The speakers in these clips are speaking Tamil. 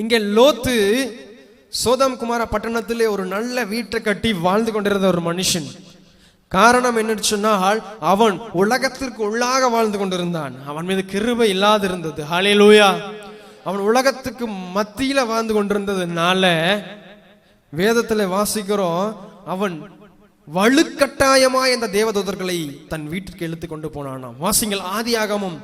இங்கே லோத்து சோதம் குமார பட்டணத்திலே ஒரு நல்ல வீட்டை கட்டி வாழ்ந்து கொண்டிருந்த ஒரு மனுஷன். காரணம் என்னன்னு சொன்னால் அவன் உலகத்திற்கு உள்ளாக வாழ்ந்து கொண்டிருந்தான். அவன் மீது கிருபை ஹாலே லூயா அவன் உலகத்துக்கு மத்தியில வாழ்ந்து கொண்டிருந்ததுனால வேதத்துல வாசிக்கிறோம் அவன் வலுக்கட்டாயமா இந்த தேவதூதர்களை தன் வீட்டிற்கு இழுத்து கொண்டு போனானாம். வாசிங்கள் ஆதியாகமம்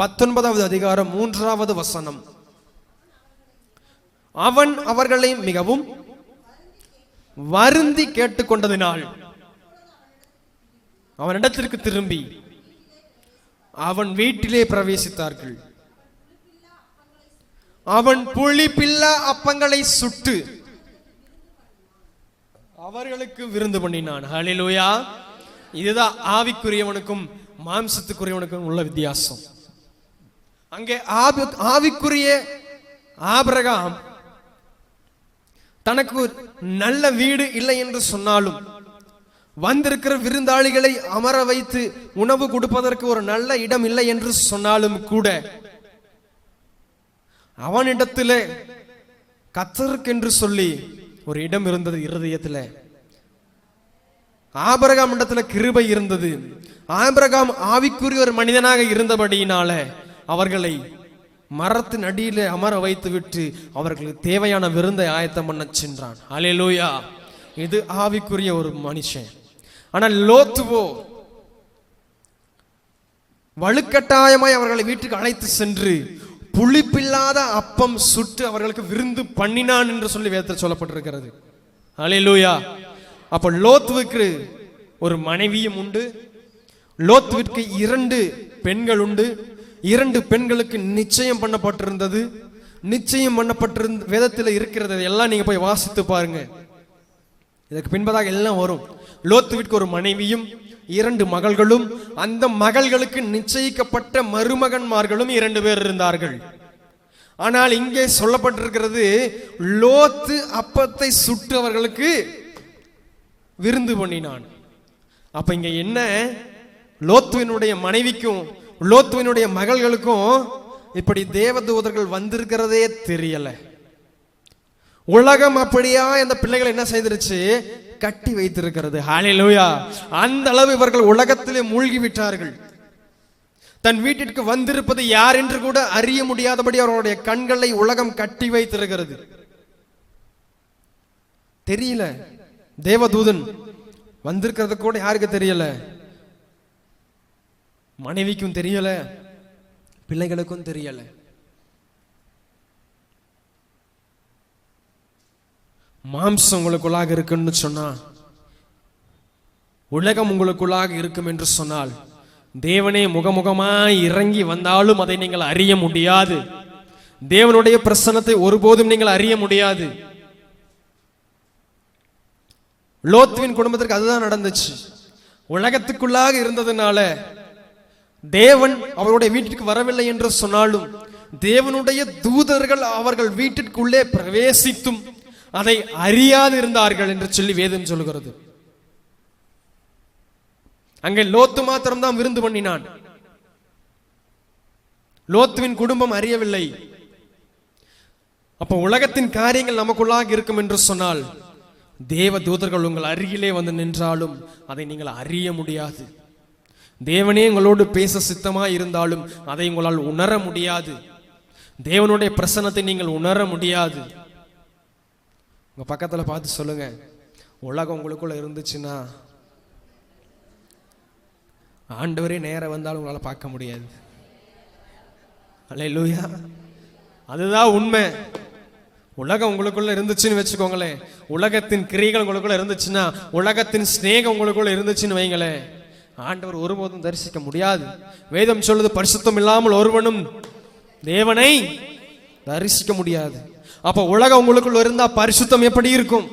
பத்தொன்பதாவது அதிகாரம் மூன்றாவது வசனம். அவன் அவர்களை மிகவும் வருந்தி கேட்டுக்கொண்டதினால் அவனிடத்திற்கு திரும்பி அவன் வீட்டிலே பிரவேசித்தார்கள். அவன் புளிப்பில்லா அப்பங்களை சுட்டு அவர்களுக்கு விருந்து பண்ணினான். ஹலிலோயா இதுதான் ஆவிக்குரியவனுக்கும் மாம்சத்துக்குரியவனுக்கும் உள்ள வித்தியாசம். அங்கே ஆவி ஆவிக்குரிய ஆபிரகாம் தனக்கு நல்ல வீடு இல்லை என்று சொன்னாலும் வந்திருக்கிற விருந்தாளிகளை அமர வைத்து உணவு கொடுப்பதற்கு ஒரு நல்ல இடம் இல்லை என்று சொன்னாலும் கூட அவனிடத்திலே கத்தருக்கென்று சொல்லி ஒரு இடம் இருந்தது இருதயத்தில். ஆபிரகாம் இடத்துல கிருபை இருந்தது. ஆபிரகாம் ஆவிக்குரிய ஒரு மனிதனாக இருந்தபடியினால அவர்களை மரத்தின் அடியில் அமர வைத்து விட்டு அவர்களுக்கு தேவையான விருந்தை ஆயத்தம் பண்ண சென்றான். அலேலூயா இது ஆவிக்குரிய ஒரு மனுஷன். ஆனால் லோத்துவோ வலுக்கட்டாயமாய் அவர்களை வீட்டுக்கு அழைத்து சென்று புளிப்பில்லாத அப்பம் சுட்டு அவர்களுக்கு விருந்து பண்ணினான் என்று சொல்லி வேதத்தில் சொல்லப்பட்டிருக்கிறது. அலையிலூயா அப்ப லோத்துவுக்கு ஒரு மனைவியும் உண்டு. லோத்துவிற்கு இரண்டு பெண்கள் உண்டு. இரண்டு பெண்களுக்கு நிச்சயம் பண்ணப்பட்டிருந்தது. நிச்சயம் பண்ணப்பட்டிருந்த வேதத்தில் இருக்கிறது எல்லாம் நீங்க போய் வாசித்து பாருங்க. இதற்கு பின்பதாக எல்லாம் வரும். லோத்துவிற்கு ஒரு மனைவியும் இரண்டு மகள்களும் அந்த மகள்களுக்கு நிச்சயிக்கப்பட்ட மருமகன்மார்களும் இரண்டு பேர் இருந்தார்கள். ஆனால் இங்கே சொல்லப்பட்டிருக்கிறது லோத்து அப்பத்தை சுட்டு அவர்களுக்கு விருந்து பண்ணினான். அப்ப இங்க என்ன? லோத்துவினுடைய மனைவிக்கும் லோத்துவினுடைய மகள்களுக்கும் இப்படி தேவதூதர்கள் வந்திருக்கிறதே தெரியல. உலகம் அப்படியா? இந்த பிள்ளைகளை என்ன செய்திருச்சு? கட்டி வைத்திருக்கிறது. ஹalleluya அந்த அளவு இவர்கள் உலகத்திலே மூழ்கி விட்டார்கள் தன் வீட்டிற்கு வந்திருப்பது யார் என்று கூட அறிய முடியாதபடி அவர்களுடைய கண்களை உலகம் கட்டி வைத்திருக்கிறது. தெரியல. தேவதூதன் வந்திருக்கிறது கூட யாருக்கு தெரியல? மனைவிக்கும் தெரியல பிள்ளைகளுக்கும் தெரியல. மாம்சம் உங்களுக்குள்ளாக இருக்குன்னு சொன்னா உலகம் உங்களுக்குள்ளாக இருக்கும் என்று சொன்னால் தேவனே முகமுகமாய் இறங்கி வந்தாலும் அதை நீங்கள் அறிய முடியாது. தேவனுடைய பிரசன்னத்தை ஒருபோதும் நீங்கள் அறிய முடியாது. லோத்துவின் குடும்பத்திற்கு அதுதான் நடந்துச்சு. உலகத்துக்குள்ளாக இருந்ததுனால தேவன் அவருடைய வீட்டிற்கு வரவில்லை என்று சொன்னாலும் தேவனுடைய தூதர்கள் அவர்கள் வீட்டிற்குள்ளே பிரவேசித்தும் அதை அறியாது இருந்தார்கள் என்று சொல்லி வேதம் சொல்கிறது. அங்கே லோத்து மாத்திரம்தான் விருந்து பண்ணினான். லோத்துவின் குடும்பம் அறியவில்லை. அப்ப உலகத்தின் காரியங்கள் நமக்குள்ளாக இருக்கும் என்று சொன்னால் தேவ தூதர்கள் உங்கள் அருகிலே வந்து நின்றாலும் அதை நீங்கள் அறிய முடியாது. தேவனே உங்களோடு பேச சித்தமாக இருந்தாலும் அதை உங்களால் உணர முடியாது. தேவனுடைய பிரசன்னத்தை நீங்கள் உணர முடியாது. உங்கள் பக்கத்தில் பார்த்து சொல்லுங்க. உலகம் உங்களுக்குள்ள இருந்துச்சுன்னா ஆண்டவரே நேரம் வந்தாலும் உங்களால் பார்க்க முடியாது. அல்ல லூயா அதுதான் உண்மை. உலகம் உங்களுக்குள்ள இருந்துச்சுன்னு வச்சுக்கோங்களேன். உலகத்தின் கிரிகள் உங்களுக்குள்ள இருந்துச்சுன்னா உலகத்தின் சிநேகம் உங்களுக்குள்ள இருந்துச்சுன்னு வைங்களேன். ஆண்டவர் ஒருபோதும் தரிசிக்க முடியாது. வேதம் சொல்லுது பரிசுத்தம் இல்லாமல் ஒருவனும் தேவனை தரிசிக்க முடியாது. அப்ப உலகம் உங்களுக்குள்ள இருந்தா பரிசுத்தம் எப்படி இருக்கும்?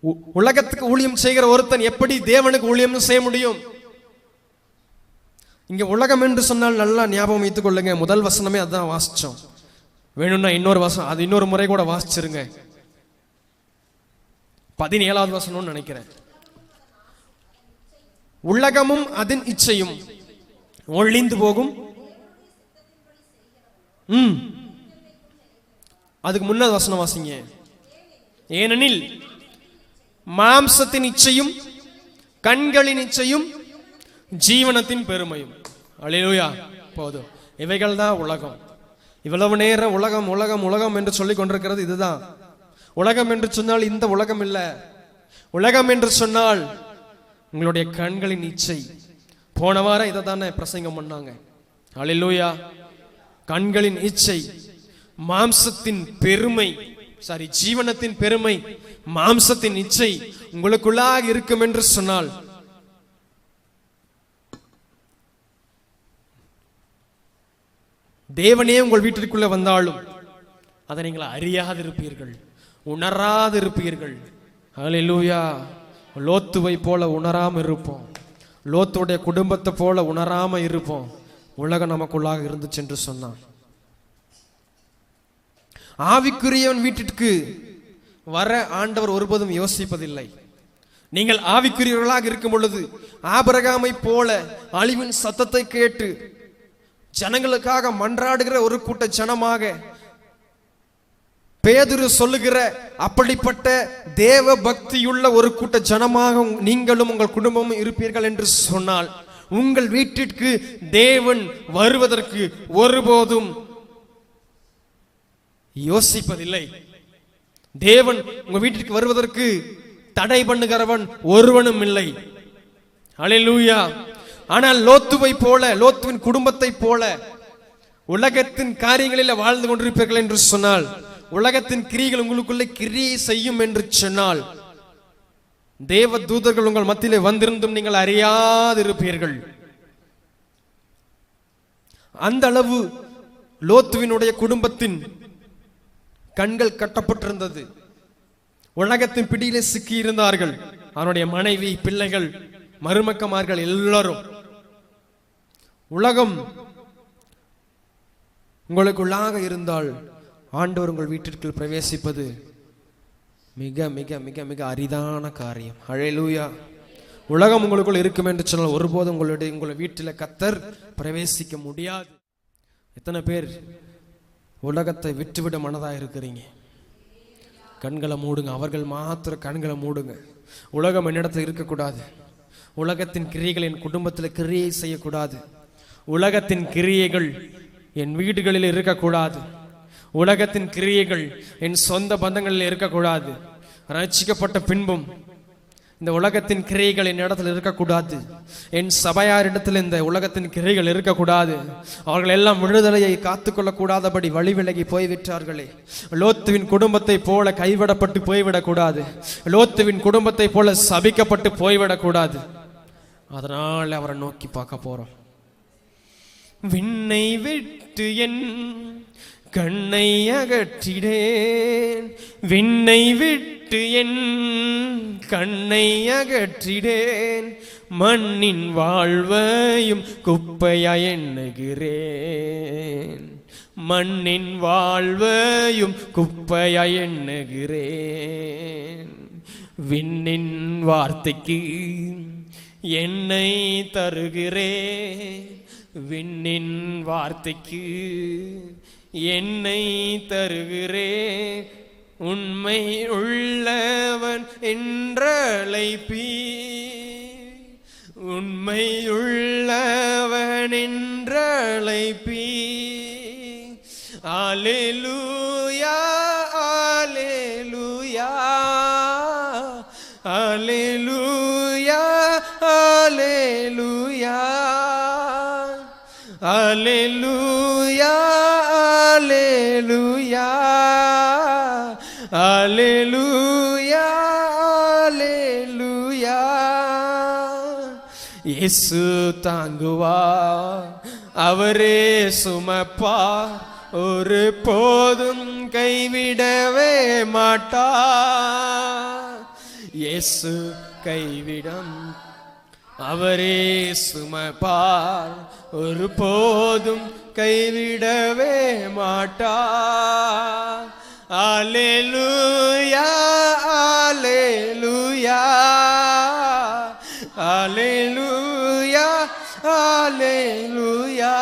உ- உலகத்துக்கு ஊழியம் செய்கிற ஒருத்தன் எப்படி தேவனுக்கு ஊழியம் செய்ய முடியும்? இங்க உலகம் என்று சொன்னால் நல்லா ஞாபகம் வைத்துக் கொள்ளுங்க. முதல் வசனமே அதான் வாசிச்சோம். வேணும்னா இன்னொரு வசனம் அது இன்னொரு முறை கூட வாசிச்சிருங்க. பதினேழாவது வசனம்னு நினைக்கிறேன். உலகமும் அதன் இச்சையும் ஒழிந்து போகும். ம். அதுக்கு முன்னாடி வசனம் வாசிங்க. ஏனெனில் மாம்சத்தின் இச்சையும் கண்களின் இச்சையும் ஜீவனத்தின் பெருமையும். அழிலுயா போதும். இவைகள் தான் உலகம். இவ்வளவு நேரம் உலகம் உலகம் உலகம் என்று சொல்லிக் கொண்டிருக்கிறது இதுதான். உலகம் என்று சொன்னால் இந்த உலகம் இல்ல. உலகம் என்று சொன்னால் உங்களுடைய கண்களின் இச்சை. போன வாரம் இதை தானே பிரசங்கம் பண்ணாங்க. அலையிலுயா கண்களின் இச்சை மாம்சத்தின் பெருமை சாரி ஜீவனத்தின் பெருமை மாம்சத்தின் இச்சை உங்களுக்குள்ளாக இருக்கும் என்று சொன்னால் தேவனே உங்கள் வீட்டிற்குள்ள வந்தாலும் அதை நீங்கள் அறியாதிருப்பீர்கள். உணராது இருப்பீர்கள் ஹalleluya. லோத்துவை போல உணராமல் இருப்போம். லோத்துடைய குடும்பத்தை போல உணராமல் இருப்போம். உலகம் நமக்குள்ளாக இருந்துச்சு என்று சொன்னான். ஆவிக்குரியவன் வீட்டிற்கு வர ஆண்டவர் ஒருபோதும் யோசிப்பதில்லை. நீங்கள் ஆவிக்குரியவர்களாக இருக்கும் பொழுது ஆபரகாமை போல அழிவின் சத்தத்தை கேட்டு ஜனங்களுக்காக மன்றாடுகிற ஒரு கூட்ட ஜனமாக பேதுரு சொல்லுகிற அப்படிப்பட்ட தேவ பக்தியுள்ள ஒரு கூட்ட ஜனமாக நீங்களும் உங்கள் குடும்பமும் இருப்பீர்கள் என்று சொன்னால் உங்கள் வீட்டிற்கு தேவன் வருவதற்கு ஒருபோதும் யோசிப்பதில்லை. தேவன் உங்க வீட்டிற்கு வருவதற்கு தடை பண்ணுகிறவன் ஒருவனும் இல்லை. அலையலூயா. ஆனால் லோத்துவை போல லோத்துவின் குடும்பத்தை போல உலகத்தின் காரியங்களில் வாழ்ந்து கொண்டிருப்பீர்கள் என்று சொன்னால் உலகத்தின் கிரிகள் உங்களுக்குள்ளே கிரியை செய்யும் என்று சொன்னால் தேவ தூதர்கள் உங்கள் மத்தியிலே வந்திருந்தும் நீங்கள் அறியாதிருப்பீர்கள். அந்த அளவு லோத்துவினுடைய குடும்பத்தின் கண்கள் கட்டப்பட்டிருந்தது. உலகத்தின் பிடியிலே சிக்கி இருந்தார்கள் அவனுடைய மனைவி பிள்ளைகள் மருமக்கமார்கள் எல்லாரும். உலகம் உங்களுக்குள்ளாக இருந்தால் ஆண்டவர் உங்கள் வீட்டிற்குள் பிரவேசிப்பது மிக மிக மிக மிக அரிதான காரியம். அழைலூயா உலகம் உங்களுக்குள் இருக்கும் என்று சொன்னால் ஒருபோதும் உங்களுடைய உங்களை வீட்டில் கத்தர் பிரவேசிக்க முடியாது. எத்தனை பேர் உலகத்தை விட்டுவிட மனதாக இருக்கிறீங்க? கண்களை மூடுங்க. அவர்கள் மாத்திர கண்களை மூடுங்க. உலகம் என்னிடத்தில் இருக்கக்கூடாது. உலகத்தின் கிரியைகள் என் குடும்பத்தில் கிரியை செய்யக்கூடாது. உலகத்தின் கிரியைகள் என் வீடுகளில் இருக்கக்கூடாது. உலகத்தின் கிரியைகள் என் சொந்த பந்தங்களில் இருக்கக்கூடாது. ரட்சிக்கப்பட்ட பின்பும் இந்த உலகத்தின் கிரைகள் என் இடத்துல இருக்கக்கூடாது. என் சபையாரிடத்தில் இந்த உலகத்தின் கிரைகள் இருக்கக்கூடாது. அவர்கள் எல்லாம் விடுதலையை காத்துக்கொள்ளக்கூடாதபடி வழிவிலகி போய்விட்டார்களே. லோத்துவின் குடும்பத்தை போல கைவிடப்பட்டு போய்விடக்கூடாது. லோத்துவின் குடும்பத்தை போல சபிக்கப்பட்டு போய்விடக்கூடாது. அதனால் அவரை நோக்கி பார்க்க போறோம். விண்ணை விட்டு என் கண்ணை அகற்றிடேன். விண்ணை விட்டு என் கண்ணை அகற்றிடேன். மண்ணின் வாழ்வையும் குப்பையாய் எண்ணுகிறேன். மண்ணின் வாழ்வையும் குப்பையாய் எண்ணுகிறேன். விண்ணின் வார்த்தைக்கு என்னை தருகிறேன் விண்ணின் வார்த்தைக்கு என்னை தருகிறே உண்மை உள்ளவன் என்றழைப்பி உண்மை உள்ளவன் என்றழைப்பி அலெலுயா அலெலுயா அலெலுயா அலெலுயா அலெலுயா ஆலேலூயா ஆலேலூயா ஆலேலூயா இயேசு தாங்குவா அவரே சுமப்பா. ஒரு போதும் கைவிடவே மாட்டா. இயேசு கைவிடம். அவரே சுமப்பார். ஒரு போதும் கைவிடவே மாட்டா alleluia alleluia alleluia alleluia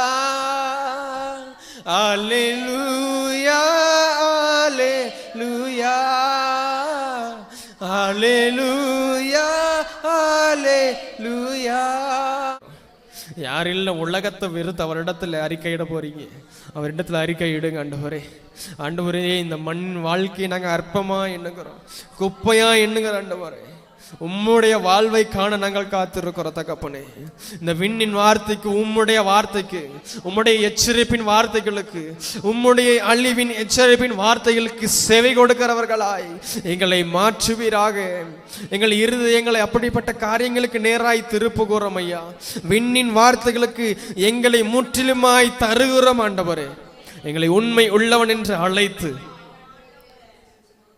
alleluia alleluia alleluia alleluia யார் இல்லை உலகத்தை வெறுத்து அவரிடத்துல அறிக்கையிட போறீங்க? அவரிடத்துல அறிக்கையிடுங்க ஆண்டவரே. ஆண்டவரே இந்த மண் வாழ்க்கையை நாங்கள் அற்பமா எண்ணுகிறோம். குப்பையா எண்ணுகிற ஆண்டவரே. உம்முடைய வாழ்வை காண நாங்கள் காத்திருக்கிறோம் தகப்பனே. இந்த விண்ணின் வார்த்தைக்கு உம்முடைய வார்த்தைக்கு உம்முடைய எச்சரிப்பின் வார்த்தைகளுக்கு உம்முடைய அழிவின் எச்சரிப்பின் வார்த்தைகளுக்கு செவி கொடுக்கிறவர்களாய் எங்களை மாற்றுவீராக. எங்கள் இருதயங்களை அப்படிப்பட்ட காரியங்களுக்கு நேராய் திருப்புகிறோம் ஐயா. விண்ணின் வார்த்தைகளுக்கு எங்களை முற்றிலுமாய் தருகிறோம் ஆண்டவரே. எங்களை உண்மை உள்ளவன் என்று அழைத்து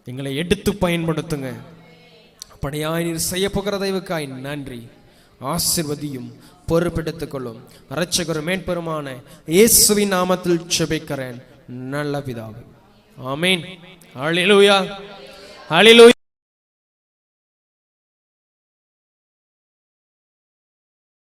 எங்களை எடுத்து பயன்படுத்துங்க. அப்படியாய் நீர் செய்ய போகிற தயவுக்காய். நன்றி. ஆசிர்வதியும் பொறுப்பெடுத்துக் கொள்ளும் இரட்சகர் மேற்பெருமான இயேசுவின் நாமத்தில் செபிக்கிறேன் நல்ல பிதாவே. ஆமீன். அழிலுயா அழிலுயா